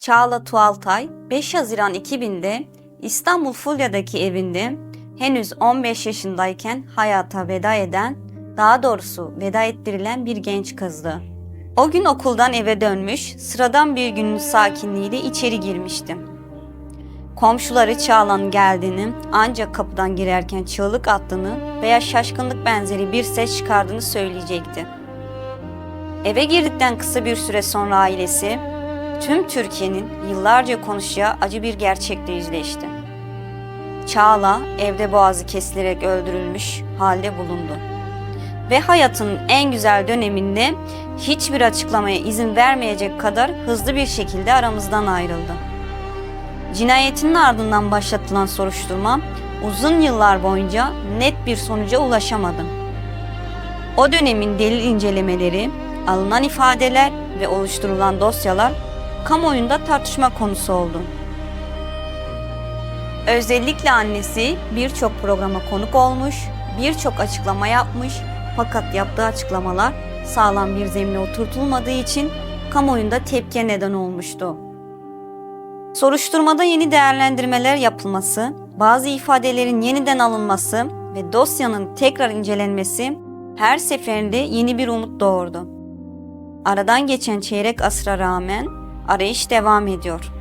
Çağla Tuğaltay 5 Haziran 2000'de İstanbul Fulya'daki evinde henüz 15 yaşındayken hayata veda eden, daha doğrusu veda ettirilen bir genç kızdı. O gün okuldan eve dönmüş, sıradan bir günün sakinliğiyle içeri girmiştim. Komşuları Çağla'nın geldiğini, ancak kapıdan girerken çığlık attığını veya şaşkınlık benzeri bir ses çıkardığını söyleyecekti. Eve girdikten kısa bir süre sonra ailesi, tüm Türkiye'nin yıllarca konuşacağı acı bir gerçekle yüzleşti. Çağla evde boğazı kesilerek öldürülmüş halde bulundu. Ve hayatının en güzel döneminde hiçbir açıklamaya izin vermeyecek kadar hızlı bir şekilde aramızdan ayrıldı. Cinayetinin ardından başlatılan soruşturma uzun yıllar boyunca net bir sonuca ulaşamadı. O dönemin delil incelemeleri, alınan ifadeler ve oluşturulan dosyalar kamuoyunda tartışma konusu oldu. Özellikle annesi birçok programa konuk olmuş, birçok açıklama yapmış fakat yaptığı açıklamalar sağlam bir zemine oturtulmadığı için kamuoyunda tepkiye neden olmuştu. Soruşturmada yeni değerlendirmeler yapılması, bazı ifadelerin yeniden alınması ve dosyanın tekrar incelenmesi her seferinde yeni bir umut doğurdu. Aradan geçen çeyrek asra rağmen arayış devam ediyor.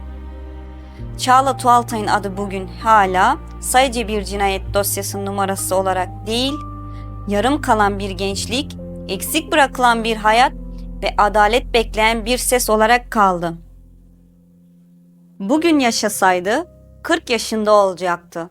Çağla Tuğaltay'ın adı bugün hala sadece bir cinayet dosyasının numarası olarak değil, yarım kalan bir gençlik, eksik bırakılan bir hayat ve adalet bekleyen bir ses olarak kaldı. Bugün yaşasaydı 40 yaşında olacaktı.